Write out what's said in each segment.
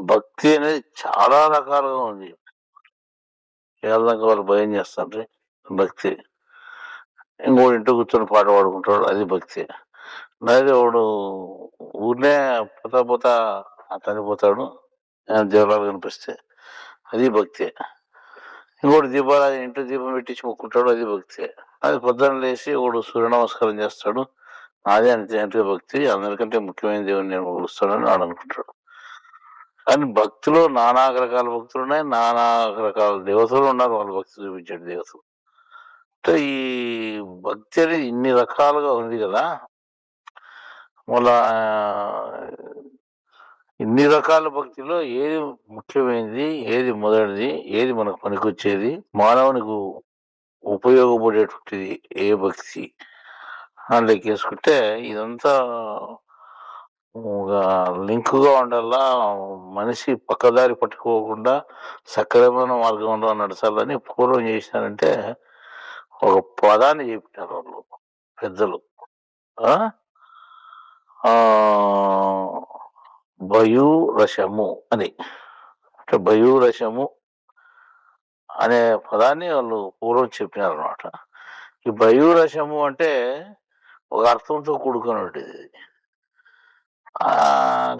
భక్తి అనేది చాలా రకాలుగా ఉంది. ఏళ్ళకి వాళ్ళు భయం చేస్తారు భక్తి. ఇంకోటి ఇంటి కూర్చొని పాట పాడుకుంటాడు. అది భక్తి. లేదా వాడు ఊరినే పోతా పోతా చనిపోతాడు జీవరాలు కనిపిస్తే అది భక్తి. ఇంకోటి దీపాలు ఇంట్లో దీపం పెట్టించి మొక్కుంటాడు. అది భక్తి. అది పొద్దున్న లేచి వాడు సూర్య నమస్కారం చేస్తాడు. నాదే అంతే అంటే భక్తి. అందరికంటే ముఖ్యమైన దేవుని నేను కొలుస్తాడని వాడు అనుకుంటాడు. కానీ భక్తిలో నానా రకాల భక్తులు ఉన్నాయి నానా రకాల దేవతలు ఉన్నారు వాళ్ళు భక్తి చూపించే దేవతలు. అంటే ఈ భక్తి అనేది ఇన్ని రకాలుగా ఉంది కదా మళ్ళా ఇన్ని రకాల భక్తిలో ఏది ముఖ్యమైనది ఏది మొదటిది ఏది మనకు పనికొచ్చేది మానవునికి ఉపయోగపడేటువంటిది ఏ భక్తి అని లెక్కేసుకుంటే ఇదంతా ఒక లింక్గా ఉండాలా మనిషి పక్కదారి పట్టుకోకుండా సక్రమైన మార్గంలో నడచాలని పూర్వం చేసినారంటే ఒక పదాన్ని చెప్పినారు వాళ్ళు పెద్దలు. భయూరసము అని. అంటే భయూరసము అనే పదాన్ని వాళ్ళు పూర్వం చెప్పినారు అనమాట ఈ భయూరసము అంటే ఒక అర్థంతో కూడుకున్నట్టు ఉంటుంది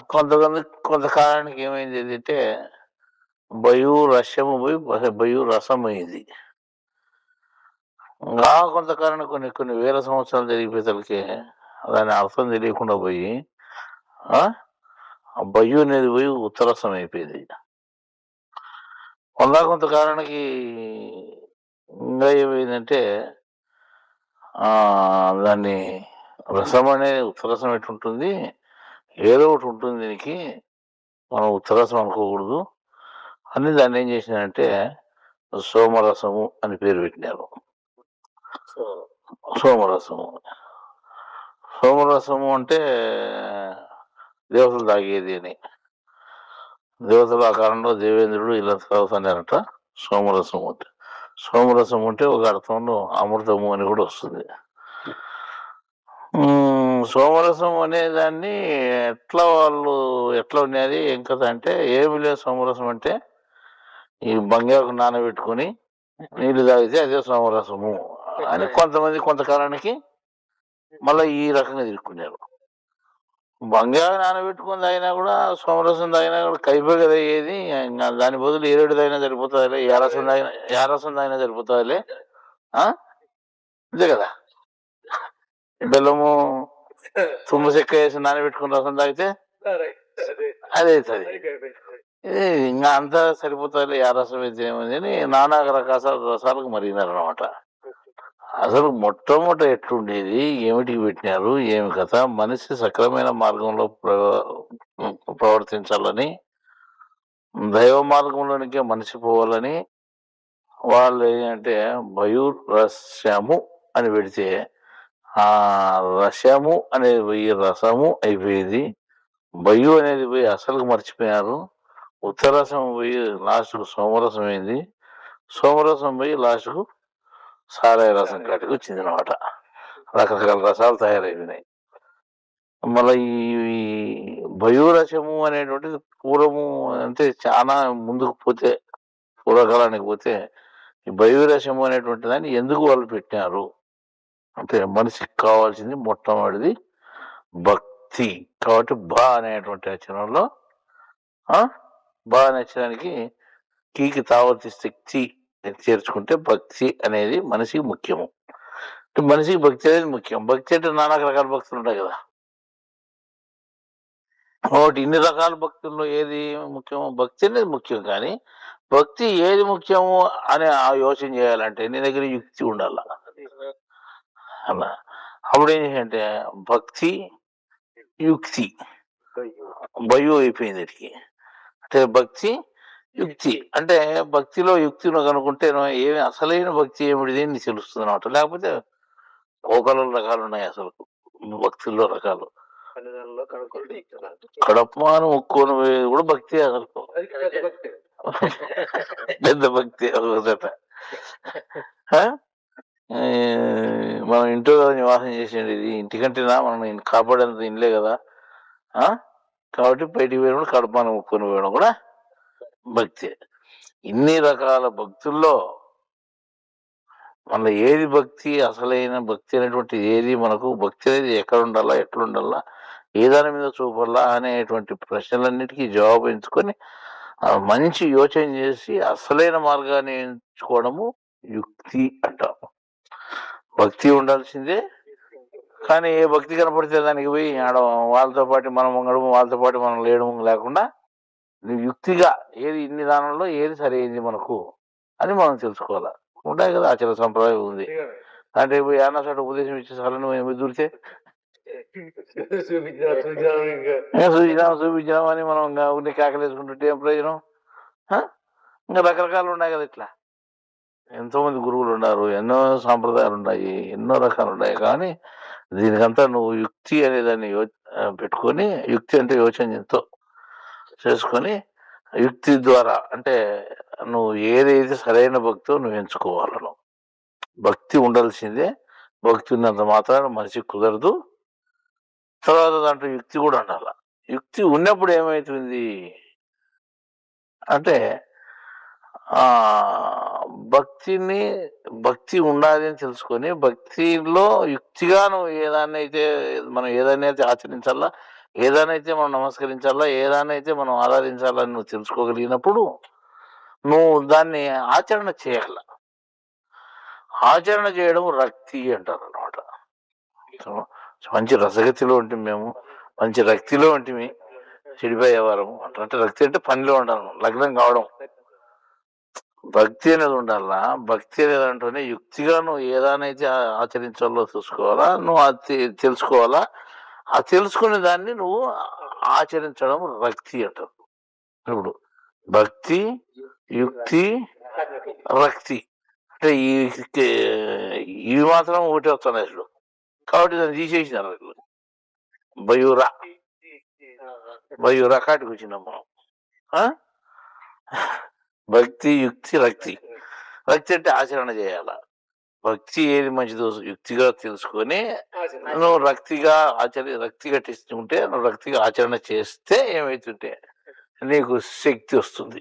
కొంతమంది కొంతకాలానికి ఏమైంది అంటే భయూ రసము పోయి బయు రసం అయింది ఇంకా కొంతకాలం కొన్ని కొన్ని వేల సంవత్సరాలు జరిగిపోయేసరికి దాని అర్థం తెలియకుండా పోయి ఆ భయు అనేది పోయి ఉత్తరసం అయిపోయింది. కొంత కొంతకాలానికి ఇంకా ఏమైందంటే దాన్ని రసం అనేది ఉత్తరసం ఉంటుంది ఏదో ఒకటి ఉంటుంది దీనికి. మనం ఉత్తరసం అనుకోకూడదు. అని దాన్ని ఏం చేసినారంటే సోమరసము అని పేరు పెట్టినారు. సోమరసము. సోమరసము అంటే దేవతలు తాగేది అని. దేవతలు ఆ కాలంలో దేవేంద్రుడు ఇలా తాగుతున్నారట సోమరసం అంటే. సోమరసం అంటే ఒక అర్థంలో అమృతము అని కూడా వస్తుంది. సోమరసం అనే దాన్ని ఎట్లా వాళ్ళు ఎట్లా ఉన్నది ఏం కథ అంటే ఏమి లేదు సోమరసం అంటే ఈ బంగాకు నానబెట్టుకొని నీళ్ళు తాగితే అదే సోమరసము అని కొంతమంది కొంతకాలానికి మళ్ళీ ఈ రకంగా తిరుక్కున్నారు. బంగారు నానబెట్టుకొని తాగినా కూడా సోమరసం తాగినా కూడా కైపే కదా ఏది ఇంకా దాని బదులు ఏరేడు తాగినా సరిపోతుందిలే ఏ రసం తాగినా ఏ రసం తాగినా సరిపోతుందిలే? అంతే కదా? బెల్లము తుమ్మ చెక్క వేసి నానబెట్టుకుని రసం తాగితే అదే అవుతుంది ఇది ఇంకా అంతా సరిపోతుంది ఏ రసం అయితే ఏమైంది అని నానా రకాల రసాలకు మరిగినారు అనమాట అసలు మొట్టమొదట ఎట్లుండేది ఏమిటికి పెట్టినారు ఏమి కథ మనిషి సక్రమైన మార్గంలో ప్ర- ప్రవర్తించాలని దైవ మార్గంలోనికే మనిషి పోవాలని వాళ్ళు ఏంటంటే భయూరస్యము అని పెడితే ఆ రసము అనేది పోయి రసము అయిపోయింది. భయు అనేది పోయి అసలు మర్చిపోయారు ఉత్తరరసం పోయి లాస్ట్కు సోమరసం అయింది. సోమరసం పోయి లాస్ట్కు సారాయి రసం కాటికి వచ్చింది అనమాట రకరకాల రసాలు తయారైపోయినాయి. మళ్ళీ ఈ భయూరసము అనేటువంటిది పూర్వము అంటే చాలా ముందుకు పోతే పూర్వకాలానికి పోతే ఈ భయూరసము అనేటువంటి దాన్ని ఎందుకు వాళ్ళు పెట్టినారు? అంటే మనిషికి కావాల్సింది మొట్టమొదటిది భక్తి. కాబట్టి బా అనేటువంటి అక్షరంలో ఆ? బా అనే అక్షరానికి కీకి తావతిస్తే శక్తి చేర్చుకుంటే భక్తి అనేది మనిషికి ముఖ్యము. అంటే మనిషికి భక్తి అనేది ముఖ్యం. భక్తి అంటే నానా రకాల భక్తులు ఉంటాయి కదా. ఒకటి ఇన్ని రకాల భక్తుల్లో ఏది ముఖ్యము భక్తి అనేది ముఖ్యం కానీ భక్తి ఏది ముఖ్యము అని ఆ యోచన చేయాలంటే నీ దగ్గర యుక్తి ఉండాలి? అలా అప్పుడు ఏం చేయాలంటే భక్తి యుక్తి భయు అయిపోయింది వీటికి అంటే భక్తి యుక్తి అంటే భక్తిలో యుక్తిని కనుక్కుంటే ఏమి అసలైన భక్తి ఏమిటిది అని తెలుస్తుంది అనమాట లేకపోతే కోకల రకాలు ఉన్నాయి అసలు భక్తుల్లో రకాలు కడపమాను ముక్కోను పోయేది కూడా భక్తి అసలు పెద్ద భక్తి మనం ఇంట్లో కదా నివాసం చేసేది ఇది. ఇంటికంటేనా? మనం కాపాడేంత ఇన్లే కదా. కాబట్టి బయటికి పోయినప్పుడు కడుపాను ముక్కొని పోయడం కూడా భక్తే. ఇన్ని రకాల భక్తుల్లో మన ఏది భక్తి అసలైన భక్తి అనేటువంటి ఏది మనకు భక్తి అనేది ఎక్కడ ఉండాలా ఎట్లా ఉండాలా ఏ దాని మీద చూపాలా అనేటువంటి ప్రశ్నలన్నిటికీ జవాబు ఎంచుకొని మంచి యోచన చేసి అసలైన మార్గాన్ని ఎంచుకోవడము యుక్తి అంటాము. భక్తి ఉండాల్సిందే. కానీ ఏ భక్తి కనపడితే దానికి పోయి ఆడ వాళ్ళతో పాటు మనం ఉండడం వాళ్ళతో పాటు మనం లేయడం లేకుండా యుక్తిగా ఏది ఇన్ని దానంలో ఏది సరైంది మనకు అని మనం తెలుసుకోవాలి. ఉంటాయి కదా ఆచార సంప్రదాయం ఉంది. అంటే ఇప్పుడు ఏమన్నా చోట ఉపదేశం ఇచ్చే మేము నువ్వు దూరితే? చూపించిన చూపించిన చూపించినాం అని మనం ఇంకా ఉండి కేకలేసుకుంటుంటే ఏం ప్రయోజనం? ఇంకా రకరకాలు ఉన్నాయి కదా ఇట్లా. ఎంతోమంది గురువులు ఉన్నారు ఎన్నో సాంప్రదాయాలు ఉన్నాయి ఎన్నో రకాలు ఉన్నాయి కానీ దీనికంతా నువ్వు యుక్తి అనే దాన్ని యో- పెట్టుకొని యుక్తి అంటే యోచన ఎంతో చేసుకొని యుక్తి ద్వారా అంటే నువ్వు ఏదైతే సరైన భక్తో నువ్వు ఎంచుకోవాలను భక్తి ఉండాల్సిందే భక్తి ఉన్నంత మాత్రాన మనిషి కుదరదు. తర్వాత దాంట్లో యుక్తి కూడా ఉండాల. యుక్తి ఉన్నప్పుడు ఏమవుతుంది అంటే భక్తిని భక్తి ఉండాలి అని తెలుసుకొని భక్తిలో యుక్తిగా నువ్వు ఏదాన్నైతే మనం ఏదైనా ఆచరించాలా ఏదానైతే మనం నమస్కరించాలా ఏదానైతే మనం ఆరాధించాలని నువ్వు తెలుసుకోగలిగినప్పుడు నువ్వు దాన్ని ఆచరణ చేయాల. ఆచరణ చేయడం రక్తి అంటారు అనమాట మంచి రసగతిలో ఉంటుంది మేము మంచి రక్తిలో ఉంటుంది చెడిపోయేవారము అంటారు. అంటే రక్తి అంటే పనిలో ఉండాలి లగ్నం కావడం. భక్తి అనేది ఉండాలా? భక్తి అనేది అంటూనే యుక్తిగా నువ్వు ఏదానైతే ఆచరించాలో చూసుకోవాలా? నువ్వు అది తెలుసుకోవాలా? ఆ తెలుసుకునే దాన్ని నువ్వు ఆచరించడం భక్తి అంటారు. ఇప్పుడు భక్తి యుక్తి రక్తి. అంటే ఈ ఇవి మాత్రం ఒకటే వస్తున్నాయి అసలు. కాబట్టి దాన్ని తీసేసినారు అసలు బయూరా. బయూరా కాటికి వచ్చినాం మనం. భక్తి యుక్తి రక్తి. రక్తి అంటే ఆచరణ చేయాల? భక్తి ఏది మంచిదో యుక్తిగా తెలుసుకొని నువ్వు రక్తిగా ఆచరి రక్తి కట్టించుకుంటే నువ్వు రక్తిగా ఆచరణ చేస్తే ఏమైతుంటే నీకు శక్తి వస్తుంది.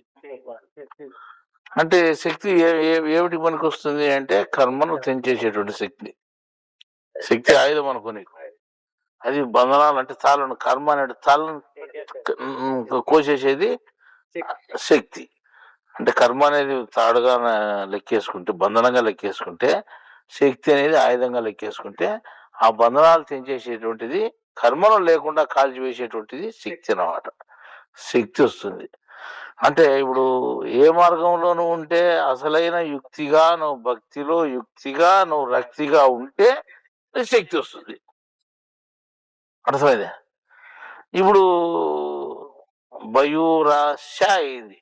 అంటే శక్తి ఏమిటి మనకు వస్తుంది అంటే కర్మను తెంచేసేటువంటి శక్తి. శక్తి ఆయుధం అనుకో నీకు. అది బంధనాలు అంటే తాళను కర్మ అనే తాళను కోసేసేది శక్తి. అంటే కర్మ అనేది తాడుగా లెక్కేసుకుంటే బంధనంగా లెక్కేసుకుంటే శక్తి అనేది ఆయుధంగా లెక్కేసుకుంటే ఆ బంధనాలు తెంచేసేటువంటిది కర్మను లేకుండా కాల్చివేసేటువంటిది శక్తి అన్నమాట. శక్తి వస్తుంది. అంటే ఇప్పుడు ఏ మార్గంలోనూ ఉంటే అసలైన యుక్తిగా నువ్వు భక్తిలో యుక్తిగా నువ్వు రక్తిగా ఉంటే శక్తి వస్తుంది. అర్థమైందా? ఇప్పుడు బయూరాశ అయింది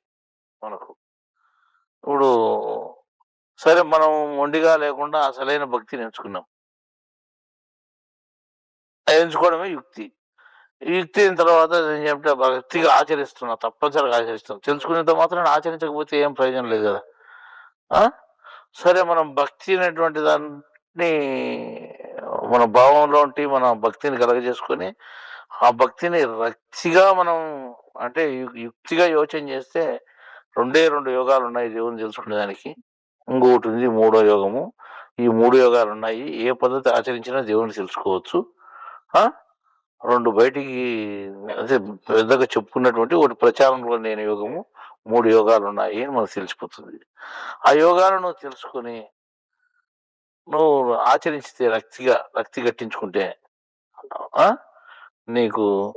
మనకు. ఇప్పుడు సరే మనం ఒండిగా లేకుండా అసలైన భక్తిని ఎంచుకున్నాం. అది ఎంచుకోవడమే యుక్తి. యుక్తి అయిన తర్వాత ఏంటంటే భక్తిగా ఆచరిస్తున్నా తప్పనిసరిగా ఆచరిస్తున్నాం. తెలుసుకునేంత మాత్రం ఆచరించకపోతే ఏం ప్రయోజనం లేదు కదా. సరే మనం భక్తి అనేటువంటి దాన్ని మన భావంలో ఉండి మన భక్తిని కలగజేసుకొని ఆ భక్తిని రక్తిగా మనం అంటే యుక్తిగా యోచన చేస్తే రెండే రెండు యోగాలు ఉన్నాయి దేవుని తెలుసుకునేదానికి. ఇంకొకటి ఉంది మూడో యోగము. ఈ మూడు యోగాలు ఉన్నాయి ఏ పద్ధతి ఆచరించినా దేవుని తెలుసుకోవచ్చు. రెండు బయటికి అదే పెద్దగా చెప్పుకున్నటువంటి ఒకటి ప్రచారంలో లేని యోగము. మూడు యోగాలు ఉన్నాయి అని మనకు తెలిసిపోతుంది. ఆ యోగాలను తెలుసుకుని నువ్వు ఆచరించితే రక్తిగా రక్తి కట్టించుకుంటే నీకు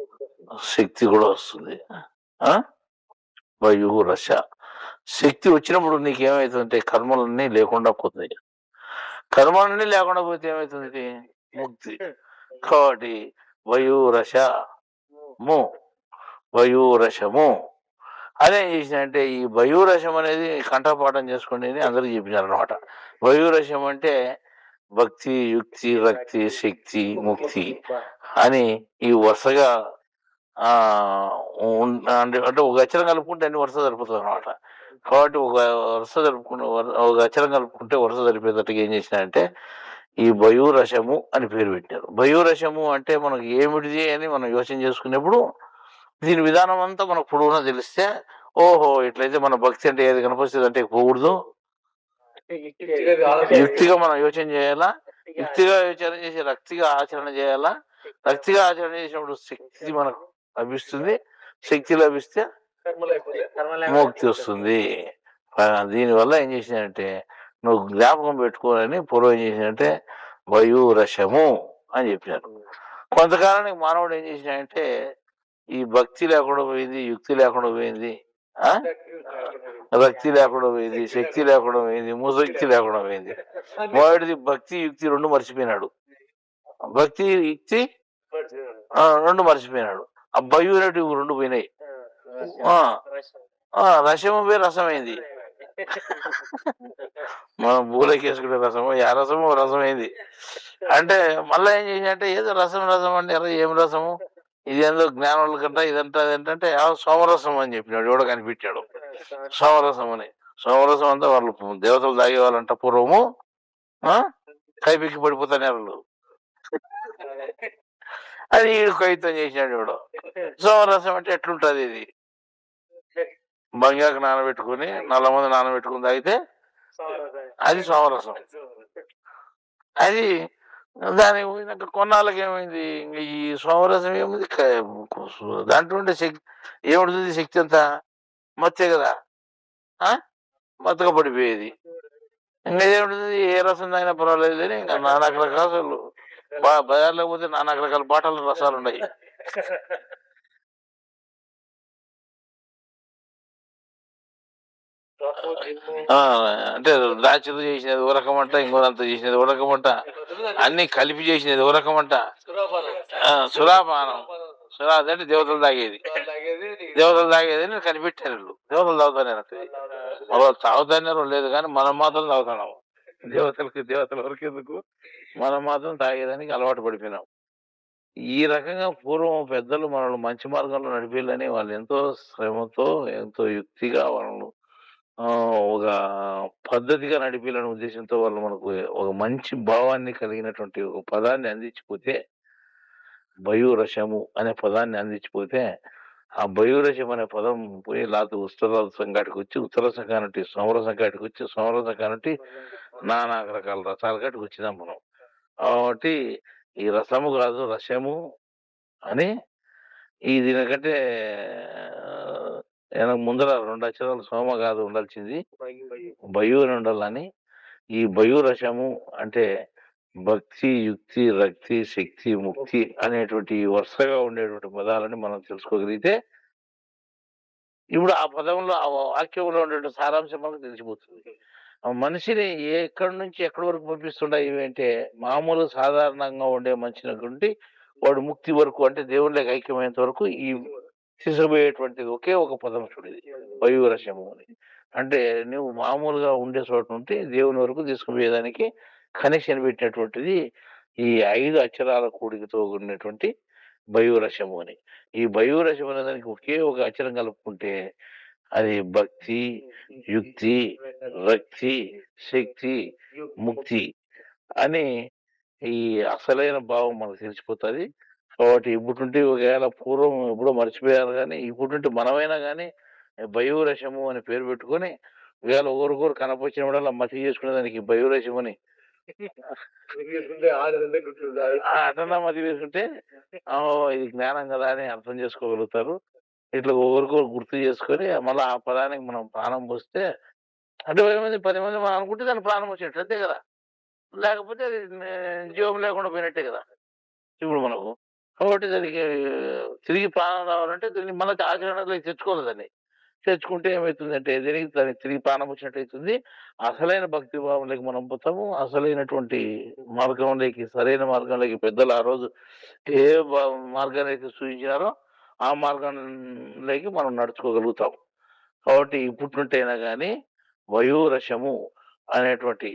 శక్తి కూడా వస్తుంది. ఆ? వయు రస. శక్తి వచ్చినప్పుడు నీకు ఏమైతుందంటే కర్మలన్నీ లేకుండా పోతాయి. కర్మలన్నీ లేకుండా పోతే ఏమవుతుంది ముక్తి. కాబట్టి వయూరస ము. వయూరసము అదే ఏం చేసినంటే ఈ వయూరసం అనేది కంఠపాఠం చేసుకోండి అని అందరికి చెప్పినారు వయూరసం అంటే భక్తి యుక్తి రక్తి శక్తి ముక్తి అని ఈ వరుసగా అంటే అంటే ఒక అక్షరం కలుపుకుంటే అన్ని వరుస సరిపోతుంది అనమాట కాబట్టి ఒక వరుస జరుపుకుంటే ఒక అక్షరం కలుపుకుంటే వరుస జరిపేటట్టుగా ఏం చేసినారంటే ఈ భయూరసము అని పేరు పెట్టారు. భయూరసము అంటే మనకు ఏమిటిది అని మనం యోచన చేసుకునేప్పుడు దీని విధానం అంతా మనకు పొడవునా తెలిస్తే ఓహో ఇట్లయితే మన భక్తి అంటే ఏది కనిపిస్తుంది అంటే పోకూడదు. యుక్తిగా మనం యోచన చేయాలా? యుక్తిగా యోచన చేసి రక్తిగా ఆచరణ చేయాలా? రక్తిగా ఆచరణ చేసినప్పుడు శక్తి మనకు లభిస్తుంది శక్తి లభిస్తే ముక్తి వస్తుంది. దీనివల్ల ఏం చేసిందంటే నువ్వు జ్ఞాపకం పెట్టుకోవాలని పూర్వం ఏం చేసిందంటే వయూరసము అని చెప్పినారు. కొంతకాలానికి మానవుడు ఏం చేసినాడంటే ఈ భక్తి లేకుండా పోయింది యుక్తి లేకుండా పోయింది ఆ? భక్తి లేకుండా పోయింది శక్తి లేకుండా పోయింది ముసక్తి లేకుండా పోయింది. మొదటిది భక్తి యుక్తి రెండు మర్చిపోయినాడు. భక్తి యుక్తి రెండు మర్చిపోయినాడు. ఆ భయూరటి రెండు పోయినాయి. ఆ, ఆ, రసము పోయి రసమైంది మనం పూలకేసుకునే రసము ఆ రసము రసమైంది అంటే మళ్ళీ ఏం చేసినట్టే ఏదో రసం రసం అంటే ఏం రసము? ఇదేందో జ్ఞానుల కంట ఇదంతా ఆ సోమరసం అని చెప్పినాడు ఎవడో కనిపించాడు. సోమరసం అని. సోమరసం అంతా వాళ్ళు దేవతలు తాగేవాళ్ళంట పూర్వము. ఆ? కైపిక్కి పడిపోతానే వాళ్ళు అది కవిత్వం చేసినాడు ఎవడో. సోమరసం అంటే ఎట్లుంటది ఇది? బంగాకు నానబెట్టుకుని నల్ల మంది నానబెట్టుకుని తాగితే అది సోమరసం. అది దాని పోయినాక కొన్నాళ్ళకి ఏమైంది? ఈ సోమరసం ఏముంది? దాంట్లో ఉండే శక్తి ఏముంటుంది శక్తి అంతా? మత్తే కదా? ఆ? మత్తగా పడిపోయేది. ఇంకా ఏముంటుంది? ఏ రసం తాగినా పర్వాలేదు అని ఇంకా నానా రకాలు బజార్లో పోతే నానా రకాల బాటల రసాలు ఉన్నాయి. ఆ, అంటే దాచితో చేసినది ఓ రకమంట ఇంకోదంతా చేసినది ఓ రకమంట అన్ని కలిపి చేసినది ఓ రకమంట సురాపానం. సురా అంటే దేవతలు తాగేది. దేవతలు తాగేది కనిపెట్టారు వీళ్ళు. దేవతలు తాగుతాను వాళ్ళు తాగుతానే లేదు కానీ మనం మాత్రం తాగుతున్నాము దేవతలకి దేవతల వరకు ఎందుకు మనం మాత్రం తాగేదానికి అలవాటు పడిపోయినాం. ఈ రకంగా పూర్వం పెద్దలు మనల్ని మంచి మార్గంలో నడిపేయాలని వాళ్ళు ఎంతో శ్రమతో ఎంతో యుక్తిగా వాళ్ళను ఆ, ఒక పద్ధతిగా నడిపేయాలనే ఉద్దేశంతో వాళ్ళు మనకు ఒక మంచి భావాన్ని కలిగినటువంటి ఒక పదాన్ని అందించిపోతే బయూరసము అనే పదాన్ని అందించిపోతే ఆ బయూరసం అనే పదం పోయి లేకపోతే ఉత్తర సంఘాటికి వచ్చి ఉత్తర సంఘానికి సోమర సంఘాటికి వచ్చి సోమర సంఘానికి నానా రకాల రసాల కాటికి వచ్చినాం మనం. కాబట్టి ఈ రసము కాదు రసము అని ఈ దీనికంటే ఆ, ముందర రెండు అక్షరాలు సోమ కాదు ఉండాల్సింది. బయు అని ఉండాలని. ఈ బయు రసము అంటే భక్తి యుక్తి రక్తి శక్తి ముక్తి అనేటువంటి వరుసగా ఉండేటువంటి పదాలని మనం తెలుసుకోగలిగితే ఇప్పుడు ఆ పదంలో ఆ వాక్యంలో ఉండేటువంటి సారాంశం మనకు తెలిసిపోతుంది. మనిషిని ఎక్కడి నుంచి ఎక్కడి వరకు పంపిస్తుండే ఇవి అంటే మామూలు సాధారణంగా ఉండే మనిషిని నుండి వాడు ముక్తి వరకు అంటే దేవుళ్ళకి ఐక్యమైనంత వరకు ఈ తీసుకుపోయేటువంటిది ఒకే ఒక పదం చూడేది. వయురసము అని. అంటే నువ్వు మామూలుగా ఉండే చోట నుండి దేవుని వరకు తీసుకుపోయేదానికి కనెక్షన్ పెట్టినటువంటిది ఈ ఐదు అక్షరాల కూడికతో ఉన్నటువంటి బయురసము అని. ఈ బయురసము అనే దానికి ఒకే ఒక అక్షరం కలుపుకుంటే అది భక్తి యుక్తి రక్తి శక్తి ముక్తి అని ఈ అసలైన భావం మనకు తెలిసిపోతుంది. కాబట్టి ఇప్పుడు నుండి ఒకవేళ పూర్వం ఎప్పుడో మర్చిపోయారు కానీ ఇప్పుడు నుండి మనమైనా కానీ బయోరసము అని పేరు పెట్టుకొని ఒకవేళ ఒకరికొకరు కనపచ్చినప్పుడల్లా మతి చేసుకునే దానికి బయోరసం అని. అటన్నా మతి వేసుకుంటే "ఆ, ఇది జ్ఞానం కదా అని అర్థం చేసుకోగలుగుతారు. ఇట్లా ఒకరికొకరు గుర్తు చేసుకొని మళ్ళీ ఆ పదానికి మనం ప్రాణం పోస్తే అంటే పది మంది పది మంది మనం అనుకుంటే దాని ప్రాణం వచ్చేట్టు అంతే కదా. లేకపోతే అది జీవం లేకుండా పోయినట్టే కదా. ఇప్పుడు మనకు కాబట్టి దానికి తిరిగి ప్రాణం రావాలంటే దీన్ని మళ్ళీ ఆచరణలో తెచ్చుకోవాలి దాన్ని. తెచ్చుకుంటే ఏమవుతుందంటే దీనికి దానికి తిరిగి ప్రాణం వచ్చినట్టు అవుతుంది. అసలైన భక్తి భావంలోకి మనం పోతాము. అసలైనటువంటి మార్గంలోకి సరైన మార్గంలోకి పెద్దలు ఆ రోజు ఏ బా- మార్గాన్ని అయితే సూచించారో ఆ మార్గంలోకి మనం నడుచుకోగలుగుతాం. కాబట్టి అయినా కానీ వయోరసము అనేటువంటి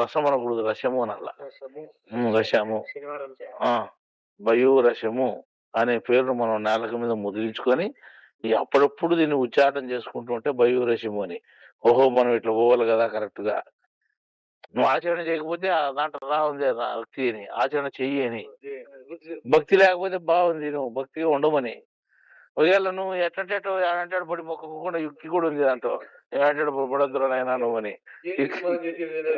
రసం అనకూడదు రసము అనల్లా. రసము. వయోరసము అనే పేరును మనం నేలక మీద ముద్రించుకొని ఈ అప్పుడప్పుడు దీన్ని ఉచ్చాటన చేసుకుంటూ ఉంటే బయోరసము అని. ఓహో మనం ఇట్లా పోవాలి కదా కరెక్ట్గా నువ్వు ఆచరణ చేయకపోతే దాంట్లో రా ఉంది రా భక్తి అని ఆచరణ చెయ్యి అని. భక్తి లేకపోతే బాగుంది నువ్వు భక్తిగా ఉండమని. ఒకవేళ నువ్వు ఎట్లంటే అటు ఏడంటాడు పడి మొక్కకుండా యుక్తి కూడా ఉంది దాంట్లో. ఏడంటాడు పడద్దురా నాయనా నువ్వు అని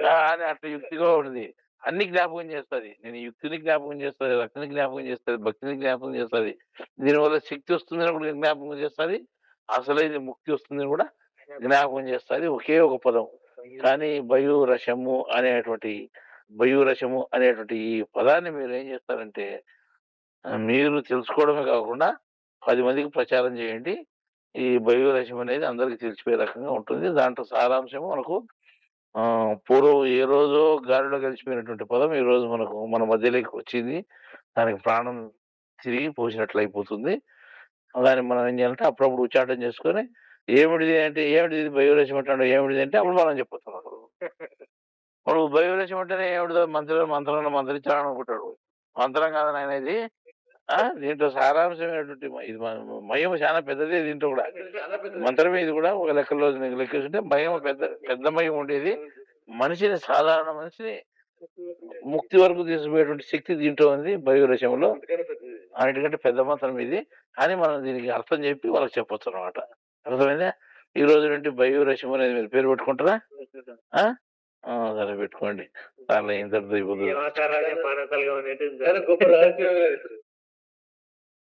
ఆ, అని అట్లా యుక్తిగా ఉంది అన్ని జ్ఞాపకం చేస్తుంది. నేను యుక్తిని జ్ఞాపకం చేస్తుంది రక్తిని జ్ఞాపకం చేస్తుంది భక్తిని జ్ఞాపకం చేస్తుంది. దీనివల్ల శక్తి వస్తుందని కూడా జ్ఞాపకం చేస్తుంది. అసలైన ముక్తి వస్తుందని కూడా జ్ఞాపకం చేస్తుంది ఒకే ఒక పదం. కానీ బయు రసము అనేటువంటి బయు రసము అనేటువంటి ఈ పదాన్ని మీరు ఏం చేస్తారంటే మీరు తెలుసుకోవడమే కాకుండా పది మందికి ప్రచారం చేయండి. ఈ బయు రసం అనేది అందరికి తెలిసిపోయే రకంగా ఉంటుంది. దాంట్లో సారాంశము మనకు పూర్వం ఏ రోజో గాలిలో కలిసిపోయినటువంటి పదం ఈ రోజు మనకు మన మధ్యలోకి వచ్చింది. దానికి ప్రాణం తిరిగి పోసినట్లు అయిపోతుంది దాన్ని మనం ఏం చేయాలంటే అప్పుడప్పుడు ఉచ్చాటం చేసుకొని ఏమిటిది అంటే ఏమిటిది ఇది బయోరేషం అంటాడు ఏమిటిది అంటే అప్పుడు మనం చెప్పుతాం వాడు ఇప్పుడు బయోరేషం అంటేనే మంత్రులు మంత్రులను మంత్రంలో మంత్రించాలని అనుకుంటాడు. మంత్రం కాదని ఆయన ఇది. ఆ, దీంట్లో సారాంశమైనటువంటి మ- ఇది మ- మహిమ చాలా పెద్దదే దీంట్లో కూడా. మంత్రమే ఇది కూడా. ఒక లెక్కలో నీకు లెక్కేస్తుంటే మహిమ పెద్ద పెద్ద మయం ఉండేది. మనిషిని సాధారణ మనిషిని ముక్తి వరకు తీసుకుపోయేటువంటి శక్తి దీంట్లో ఉంది బయోరసంలో అన్నిటికంటే పెద్ద మంత్రం ఇది. అని మనం దీనికి అర్థం చెప్పి వాళ్ళకి చెప్పొచ్చు అనమాట అర్థమైందా? ఈ రోజు నుండి బయోరసం అనేది మీరు పేరు పెట్టుకుంటారా? ఆ? ఆ, సరే పెట్టుకోండి. చాలా ఇంత ఆచారాలే మానవతలుగా ఉండేది గొప్ప రహస్యం